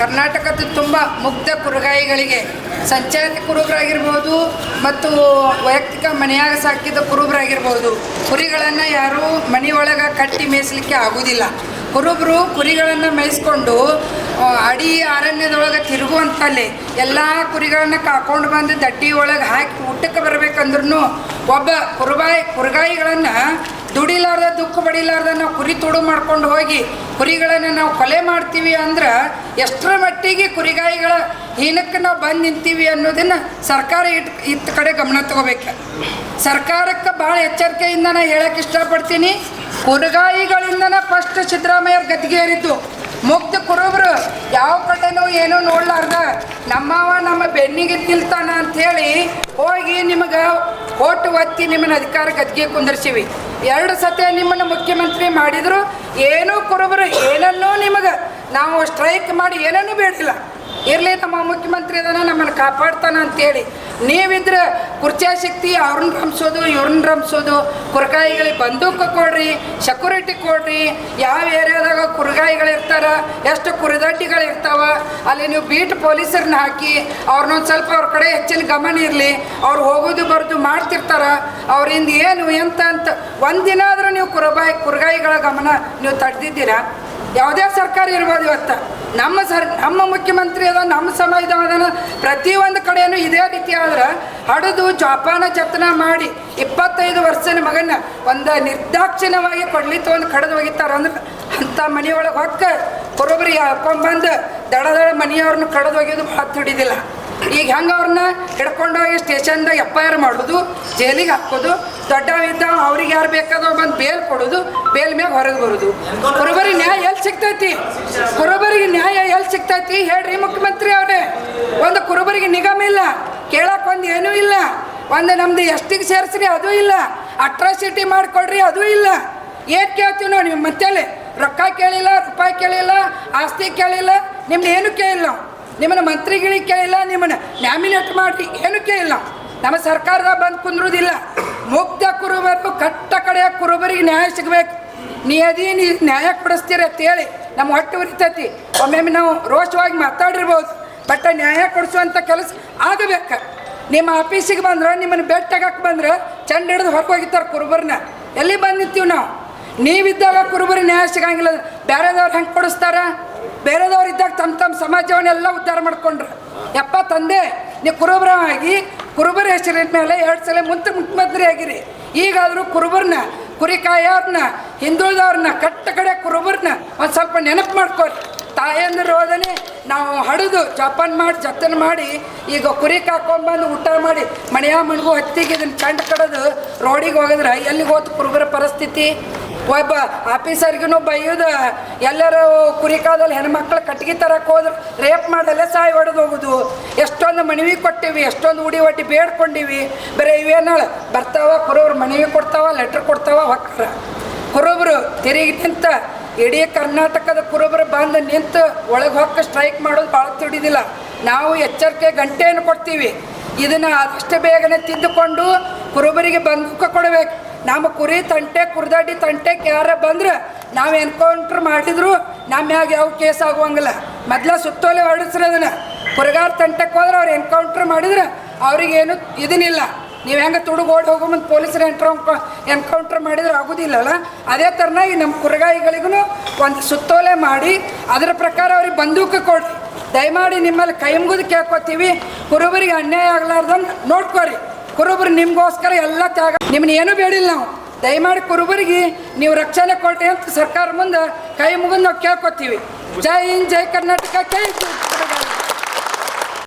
ಕರ್ನಾಟಕದ ತುಂಬ ಮುಗ್ಧ ಕುರುಗಾಯಿಗಳಿಗೆ ಸಂಚಾರಿ ಕುರುಬರಾಗಿರ್ಬೋದು ಮತ್ತು ವೈಯಕ್ತಿಕ ಮನೆಯಾಗ ಸಾಕಿದ ಕುರುಬರಾಗಿರ್ಬೋದು. ಕುರಿಗಳನ್ನು ಯಾರೂ ಮನೆಯೊಳಗೆ ಕಟ್ಟಿ ಮೇಯಿಸಲಿಕ್ಕೆ ಆಗೋದಿಲ್ಲ. ಕುರುಬರು ಕುರಿಗಳನ್ನು ಮೇಯಿಸ್ಕೊಂಡು ಅಡಿ ಅರಣ್ಯದೊಳಗೆ ತಿರುಗುವಂತಲ್ಲಿ ಎಲ್ಲ ಕುರಿಗಳನ್ನು ಕಾಕೊಂಡು ಬಂದು ದಡ್ಡಿ ಒಳಗೆ ಹಾಕಿ ಊಟಕ್ಕೆ ಬರಬೇಕಂದ್ರೂ ಒಬ್ಬ ಕುರುಬಾಯಿ ಕುರುಗಾಯಿಗಳನ್ನು ದುಡಿಲಾರ್ದ, ದುಃಖ ಪಡಿಲಾರ್ದ ನಾವು ಕುರಿ ತುಡು ಮಾಡ್ಕೊಂಡು ಹೋಗಿ ಕುರಿಗಳನ್ನು ನಾವು ಕೊಲೆ ಮಾಡ್ತೀವಿ ಅಂದ್ರೆ ಎಷ್ಟರ ಮಟ್ಟಿಗೆ ಕುರಿಗಾಯಿಗಳ ಹೀನಕ್ಕೆ ನಾವು ಬಂದು ನಿಂತೀವಿ ಅನ್ನೋದನ್ನು ಸರ್ಕಾರ ಇಟ್, ಇತ್ತ ಕಡೆ ಗಮನ ತಗೋಬೇಕು. ಸರ್ಕಾರಕ್ಕೆ ಭಾಳ ಎಚ್ಚರಿಕೆಯಿಂದ ನಾನು ಹೇಳಕ್ಕೆ ಇಷ್ಟಪಡ್ತೀನಿ. ಕುರಿಗಾಯಿಗಳಿಂದನೇ ಫಸ್ಟ್ ಸಿದ್ದರಾಮಯ್ಯ ಗದ್ದಿಗೆ ಏರಿದ್ದು ಮುಗ್ಧ ಕುರುಬರು, ಯಾವ ಕಡೆನೂ ಏನೂ ನೋಡ್ಲಾರ್ದ. ನಮ್ಮವ ನಮ್ಮ ಬೆನ್ನಿಗೆ ತಿಳ್ತಾನೆ ಅಂತ ಹೇಳಿ ಹೋಗಿ ನಿಮಗೆ ಓಟು ಒತ್ತಿ ನಿಮ್ಮನ್ನ ಅಧಿಕಾರ ಗದ್ಗೆ ಕುಂದರ್ಸಿವಿ. ಎರಡು ಸತಿ ನಿಮ್ಮನ್ನು ಮುಖ್ಯಮಂತ್ರಿ ಮಾಡಿದ್ರು, ಏನೂ ಕುರುಬರು, ಏನನ್ನೂ ನಿಮಗೆ ನಾವು ಸ್ಟ್ರೈಕ್ ಮಾಡಿ ಏನನ್ನೂ ಬೇಡಿಲ್ಲ. ಇರಲಿ ನಮ್ಮ ಮುಖ್ಯಮಂತ್ರಿ ಅದನ್ನ ನಮ್ಮನ್ನು ಕಾಪಾಡ್ತಾನ ಅಂತೇಳಿ. ನೀವಿದ್ರೆ ಕುರ್ಚಾ ಶಕ್ತಿ ಅವ್ರನ್ನ ರಂಸೋದು ಇವ್ರನ್ನ ರಂಸೋದು ಕುರ್ಗಾಯಿಗಳಿಗೆ ಬಂದೂಕ ಕೊಡ್ರಿ ಸೆಕ್ಯೂರಿಟಿ ಕೊಡ್ರಿ. ಯಾವ ಏರಿಯಾದಾಗ ಕುರುಗಾಯಿಗಳು ಇರ್ತಾರ ಎಷ್ಟು ಕುರಿದಡ್ಡಿಗಳಿರ್ತಾವ ಅಲ್ಲಿ ನೀವು ಬೀಟ್ ಪೊಲೀಸರನ್ನ ಹಾಕಿ, ಅವ್ರನ್ನೊಂದು ಸ್ವಲ್ಪ ಅವ್ರ ಕಡೆ ಹೆಚ್ಚಿನ ಗಮನ ಇರಲಿ, ಅವ್ರು ಹೋಗೋದು ಬರೋದು ಮಾಡ್ತಿರ್ತಾರ ಅವರಿಂದ ಏನು ಎಂತ ಅಂತ ಒಂದಿನ ಆದರೂ ನೀವು ಕುರಬಾಯಿ ಕುರ್ಗಾಯಿಗಳ ಗಮನ ನೀವು ತಡೆದಿದ್ದೀರಾ? ಯಾವುದೇ ಸರ್ಕಾರ ಇರ್ಬೋದು ಇವತ್ತು. ನಮ್ಮ ಸರ್, ನಮ್ಮ ಮುಖ್ಯಮಂತ್ರಿ ಅದ, ನಮ್ಮ ಸಂವಿಧಾನ ಪ್ರತಿಯೊಂದು ಕಡೆಯೂ ಇದೇ ರೀತಿ ಆದ್ರೆ ಹಡಿದು ಜೋಪಾನ ಜತನ ಮಾಡಿ ಇಪ್ಪತ್ತೈದು ವರ್ಷದ ಮಗನ ಒಂದು ನಿರ್ದಾಕ್ಷಿಣ್ಯವಾಗಿ ಕೊಡ್ಲಿತ್ತು ಒಂದು ಕಡದ ಹೋಗಿತ್ತಾರ ಅಂದ್ರೆ ಅಂಥ ಮನೆಯೊಳಗೆ ಹೊಕ್ಕ ಕುರುಬರಿಗೆ ಹಾಕೊಂಡ್ಬಂದು ದಡ ದಡ ಮನೆಯವ್ರನ್ನ ಕಡದ ಒಗೆಯೋದು ಭಾಳ ಈಗ ಹೆಂಗೆ ಅವ್ರನ್ನ ಹಿಡ್ಕೊಂಡೋಗಿ ಸ್ಟೇಷನ್ದಾಗ ಎಫ್ ಐ ಆರ್ ಮಾಡೋದು, ಜೈಲಿಗೆ ಹಾಕೋದು ದೊಡ್ಡವಿದ್ದ ಅವ್ರಿಗೆ ಯಾರು ಬೇಕಾದೋ ಬಂದು ಬೇಲ್ ಕೊಡೋದು ಬೇಲ್ ಮ್ಯಾಗ ಹೊರಗೆ ಬರೋದು. ಕುರುಬರಿಗೆ ನ್ಯಾಯ ಎಲ್ಲಿ ಸಿಗ್ತೈತಿ? ಕುರುಬರಿಗೆ ನ್ಯಾಯ ಎಲ್ಲಿ ಸಿಗ್ತೈತಿ? ಹೇಳ್ರಿ ಮುಖ್ಯಮಂತ್ರಿ ಅವರೇ. ಒಂದು ಕುರುಬರಿಗೆ ನಿಗಮ ಇಲ್ಲ ಕೇಳಕ್ಕೆ ಒಂದು ಏನೂ ಇಲ್ಲ. ಒಂದು ನಮ್ದು ಎಷ್ಟಿಗೆ ಸೇರಿಸ್ರಿ ಅದು ಇಲ್ಲ. ಅಟ್ರಾಸಿಟಿ ಮಾಡಿಕೊಡ್ರಿ ಅದು ಇಲ್ಲ. ಏನು ಕೇಳ್ತೀವಿ ನೋಡಿ ನಿಮ್ಮ ರೊಕ್ಕ ಕೇಳಿಲ್ಲ, ರೂಪಾಯಿ ಕೇಳಿಲ್ಲ, ಆಸ್ತಿ ಕೇಳಿಲ್ಲ, ನಿಮ್ದು ಏನು ಕೇಳಿಲ್ಲ. ನಿಮ್ಮನ್ನ ಮಂತ್ರಿಗಳಿಗೆ ಕೇಳಿಲ್ಲ, ನಿಮ್ಮನ್ನು ನ್ಯಾಮಿನೇಟ್ ಮಾಡಿ ಏನಕ್ಕೆ ಇಲ್ಲ ನಮ್ಮ ಸರ್ಕಾರದ ಬಂದು ಕುಂದ್ರುದಿಲ್ಲ. ಮುಗ್ಧ ಕುರುಬರು, ಕಟ್ಟ ಕಡೆಯ ಕುರುಬರಿಗೆ ನ್ಯಾಯ ಸಿಗಬೇಕು. ನೀ ಅದೇ ನೀ ನ್ಯಾಯ ಕೊಡಿಸ್ತೀರ ಅಂತೇಳಿ ನಮ್ಮ ಹೊಟ್ಟೆ ಉರಿತೈತಿ. ಒಮ್ಮೊಮ್ಮೆ ನಾವು ರೋಷವಾಗಿ ಮಾತಾಡಿರ್ಬೋದು. ಬಟ್ ನ್ಯಾಯ ಕೊಡಿಸುವಂಥ ಕೆಲಸ ಆಗಬೇಕು. ನಿಮ್ಮ ಆಫೀಸಿಗೆ ಬಂದ್ರೆ, ನಿಮ್ಮನ್ನು ಬೆಟ್ಟಾಗಕ್ಕೆ ಬಂದ್ರೆ ಚಂಡ ಹಿಡಿದು ಹೊರಗೆ ಹೋಗಿತ್ತಾರೆ ಕುರುಬರನ್ನ. ಎಲ್ಲಿ ಬಂದಿರ್ತೀವಿ ನಾವು? ನೀವಿದ್ದಾಗ ಕುರುಬರು ನ್ಯಾಯ ಸಿಗಂಗಿಲ್ಲ. ಬೇರೆದವ್ರು ಹೆಂಗೆ ಕೊಡಿಸ್ತಾರ? ಬೇರೆದವ್ರು ಇದ್ದಾಗ ತಮ್ಮ ತಮ್ಮ ಸಮಾಜವನ್ನೆಲ್ಲ ಉದ್ಧಾರ ಮಾಡ್ಕೊಂಡ್ರು. ಯಪ್ಪ ತಂದೆ ನೀವು ಕುರುಬರಾಗಿ ಕುರುಬರ ಹೆಸರಿನ ಮೇಲೆ ಎರಡು ಸಲ ಮುಂತ ಮುಖ್ಯಮಂತ್ರಿ ಆಗಿರಿ. ಈಗಾದರೂ ಕುರುಬರನ್ನ ಕುರಿಕಾಯವ್ರನ್ನ, ಹಿಂದುಳಿದವ್ರನ್ನ, ಕಟ್ಟ ಕಡೆ ಕುರುಬರನ್ನ ಒಂದು ಸ್ವಲ್ಪ ನೆನಪು ಮಾಡ್ಕೊರಿ. ತಾಯಂದ್ರ ಹೋದನೆ ನಾವು ಹಡಿದು, ಜಪನ್ ಮಾಡಿ, ಜತನ ಮಾಡಿ, ಈಗ ಕುರಿ ಕಾಕೊಂಬಂದು ಊಟ ಮಾಡಿ, ಮನೆಯ ಮಣಗು ಹತ್ತಿಗೆ ಇದನ್ನು ಕಂಡು ಕಡದು ರೋಡಿಗೆ ಹೋಗಿದ್ರೆ ಎಲ್ಲಿಗೆ ಹೋತು ಕುರುಬರ ಪರಿಸ್ಥಿತಿ? ಒಬ್ಬ ಆಫೀಸರ್ಗೂ ಬೈಯೋದು, ಎಲ್ಲರೂ ಕುರಿ ಕಾಲದಲ್ಲಿ ಹೆಣ್ಮಕ್ಳು ಕಟ್ಗೆ ತರಕ್ಕೆ ಹೋದ್ರೆ, ರೇಪ್ ಮಾಡಲ್ಲೇ ಸಾಯಿ ಹೊಡೆದು ಹೋಗೋದು. ಎಷ್ಟೊಂದು ಮನವಿ ಕೊಟ್ಟಿವಿ, ಎಷ್ಟೊಂದು ಉಡಿ ಒಟ್ಟಿ ಬೇಡ್ಕೊಂಡಿವಿ. ಬರೀ ಇವೇನಾಳ, ಬರ್ತಾವ ಕುರುಬ್ರು ಮನವಿ ಕೊಡ್ತಾವ ಲೆಟ್ರ್ ಕೊಡ್ತಾವ ಹೊಕ್ಕರ. ಕುರುಬರು ತಿರುಗಿ ನಿಂತ ಇಡೀ ಕರ್ನಾಟಕದ ಕುರುಬರು ಬಂದು ನಿಂತು ಒಳಗೆ ಹೊಕ್ಕ ಸ್ಟ್ರೈಕ್ ಮಾಡೋದು ಭಾಳ ತಿಳಿದಿಲ್ಲ ನಾವು ಎಚ್ಚರಿಕೆ ಗಂಟೆಯನ್ನು ಕೊಡ್ತೀವಿ. ಇದನ್ನು ಆದಷ್ಟು ಬೇಗನೆ ತಿದ್ದುಕೊಂಡು ಕುರುಬರಿಗೆ ಬಂದುಕ ಕೊಡಬೇಕು. ನಮ್ಮ ಕುರಿ ತಂಟೆ, ಕುರ್ದಾಡಿ ತಂಟೆ ಯಾರ ಬಂದ್ರೆ ನಾವು ಎನ್ಕೌಂಟ್ರ್ ಮಾಡಿದ್ರು, ನಮ್ಮ ಮ್ಯಾಗ ಯಾವ ಕೇಸ್ ಆಗುವಂಗಿಲ್ಲ. ಮೊದ್ಲ ಸುತ್ತೋಲೆ ಹೊರಡಿಸ್ರಿ ಅದನ್ನು. ಕುರಿಗಾರ ತಂಟೆಕ್ ಹೋದ್ರೆ ಅವ್ರು ಎನ್ಕೌಂಟ್ರ್ ಮಾಡಿದ್ರೆ ಅವ್ರಿಗೇನು ಇದನ್ನಿಲ್ಲ ನೀವು ಹೆಂಗೆ ತುಡುಗೋಡಿ ಹೋಗು ಮುಂದೆ ಪೊಲೀಸರು ಎಂಟ್ರ ಎನ್ಕೌಂಟ್ರ್ ಮಾಡಿದ್ರೆ ಆಗೋದಿಲ್ಲಲ್ಲ. ಅದೇ ಥರನಾಗಿ ನಮ್ಮ ಕುರಗಾಯಿಗಳಿಗೂ ಒಂದು ಸುತ್ತೋಲೆ ಮಾಡಿ, ಅದರ ಪ್ರಕಾರ ಅವ್ರಿಗೆ ಬಂದೂಕ ಕೊಡಿ ದಯಮಾಡಿ ನಿಮ್ಮಲ್ಲಿ ಕೈ ಮುಗಿದು ಕೇಳ್ಕೊತೀವಿ. ಕುರುಬರಿಗೆ ಅನ್ಯಾಯ ಆಗ್ಲಾರ್ದಂಗೆ ನೋಡ್ಕೊರಿ. ಕುರುಬರು ನಿಮಗೋಸ್ಕರ ಎಲ್ಲ ತ್ಯಾಗ ನಿಮ್ನ ಏನೂ ಬೇಡಿಲ್ಲ ನಾವು ದಯಮಾಡಿ ಕುರುಬರಿಗೆ ನೀವು ರಕ್ಷಣೆ ಕೊಡ್ರಿ ಅಂತ ಸರ್ಕಾರ ಮುಂದೆ ಕೈ ಮುಗಿದು ನಾವು ಕೇಳ್ಕೊತೀವಿ ಜೈ ಹಿಂದ್, ಜೈ ಕರ್ನಾಟಕ, ಜೈ.